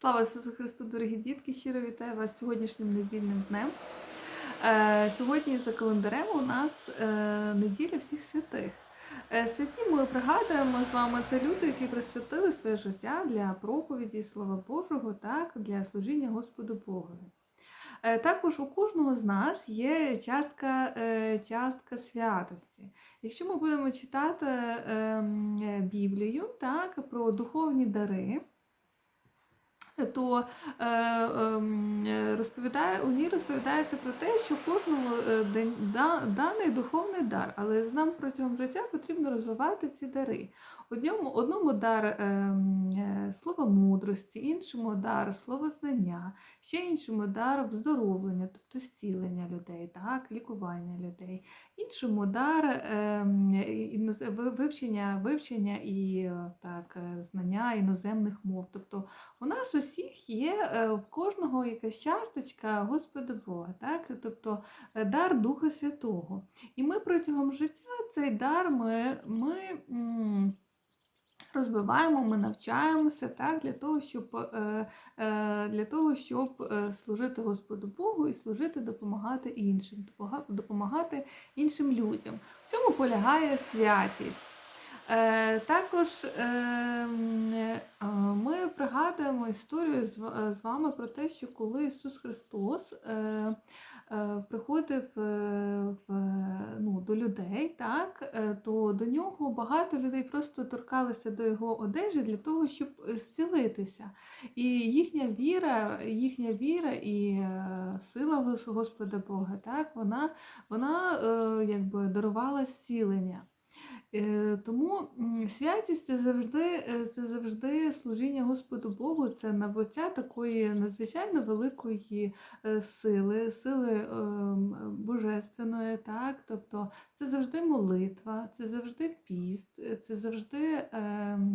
Слава Ісусу Христу, дорогі дітки! Щиро вітаю вас сьогоднішнім недільним днем. Е, Сьогодні за календарем у нас е, неділя всіх святих. Е, Святі ми пригадуємо з вами це люди, які присвятили своє життя для проповіді Слова Божого, так, для служіння Господу Богові. Е, Також у кожного з нас є частка, е, частка святості. Якщо ми будемо читати е, Біблію так, про духовні дари, то е, ем, е, розповідає, у ній розповідається про те, що кожному е, день- да- даний духовний дар, але нам протягом життя потрібно розвивати ці дари. Одному, одному дар ем, е, слова мудрості, іншому дар словознання, ще іншому дар вздоровлення, тобто зцілення людей, так, лікування людей, іншому дар ви- вивчення, вивчення і е, так, е, знання іноземних мов. Тобто у нас усіх є е, в кожного якась часточка Господа Бога, так? тобто е, дар Духа Святого. І ми протягом життя цей дар ми, ми розвиваємо, ми навчаємося так, для того, щоб, е, е, для того, щоб е, служити Господу Богу і служити, допомагати іншим, допомагати іншим людям. В цьому полягає святість. Також е, м, е, ми пригадуємо історію з вами про те, що коли Ісус Христос е, е, приходив е, в, ну, до людей, так, то до нього багато людей просто торкалися до його одежі для того, щоб зцілитися. І їхня віра, їхня віра і сила Господа Бога, так, вона, вона якби дарувала зцілення. Е, Тому святість це завжди, е, це завжди служіння Господу Богу, це набуття такої надзвичайно великої е, сили, сили божественної, так? тобто це завжди молитва, це завжди піст, це завжди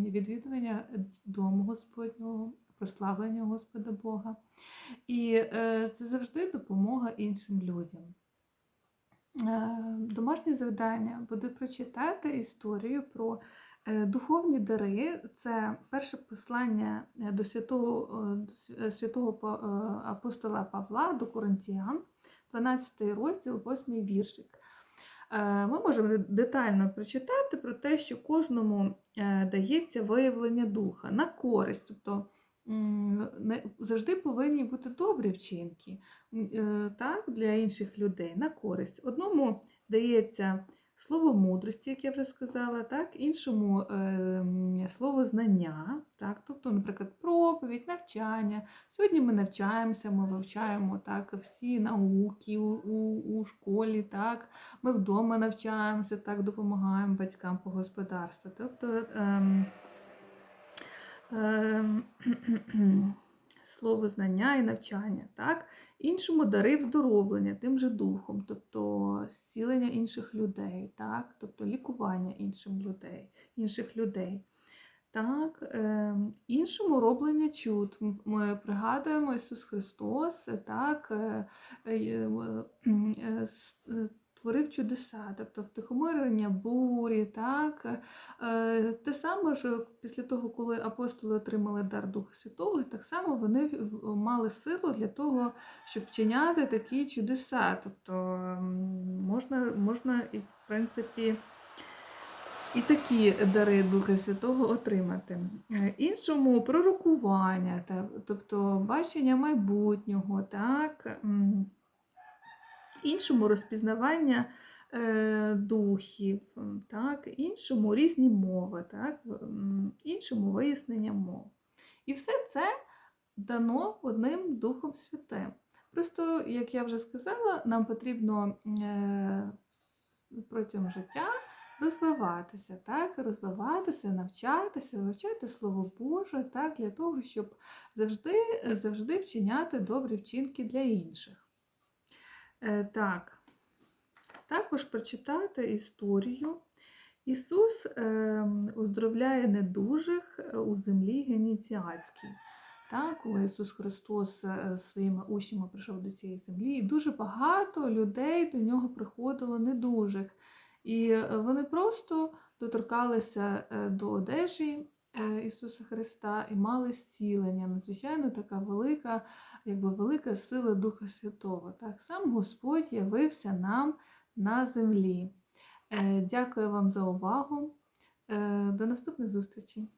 відвідування дому Господнього, прославлення Господа Бога. І це завжди допомога іншим людям. Е, Домашнє завдання буде прочитати історію про е, духовні дари. Це перше послання е, до святого, до святого апостола Павла до Коринтіян, 12 розділ, 8 віршик. Ми можемо детально прочитати про те, що кожному дається виявлення духа на користь. Тобто завжди повинні бути добрі вчинки е, так, для інших людей на користь. Одному дається слово мудрості, як я вже сказала, так, іншому е, слово знання, так, тобто, наприклад, проповідь, навчання. Сьогодні ми навчаємося, ми вивчаємо так, всі науки у, у, у школі, так, ми вдома навчаємося, так, допомагаємо батькам по господарству. Тобто, ем, слово знання і навчання, так? іншому дари вздоровлення тим же духом, тобто зцілення інших людей, так? тобто лікування іншим людей, інших людей. Так, е, іншому роблення чуд. Ми пригадуємо Ісус Христос, е, так, чудеса, тобто втихомирення бурі, так. Е, Те саме ж після того, коли апостоли отримали дар Духа Святого, так само вони мали силу для того, щоб вчиняти такі чудеса. Тобто можна, можна і в принципі. І такі дари Духа Святого отримати. Е, Іншому пророкування, тобто бачення майбутнього, так? Іншому розпізнавання е, духів, так? іншому різні мови, так? іншому вияснення мов. І все це дано одним Духом Святим. Просто, як я вже сказала, нам потрібно е, протягом життя розвиватися, так? розвиватися, навчатися, вивчати Слово Боже, так? для того, щоб завжди, завжди вчиняти добрі вчинки для інших. Е, так. Також прочитати історію. Ісус е, уздоровляє недужих е, у землі Геніціатській. Так, коли Ісус Христос е, своїми учнями прийшов до цієї землі, і дуже багато людей до нього приходило недужих. І вони просто доторкалися до одежі Ісуса Христа і мали зцілення. Надзвичайно така велика, якби велика сила Духа Святого. Так сам Господь явився нам на землі. Е, Дякую вам за увагу. Е, До наступних зустрічей!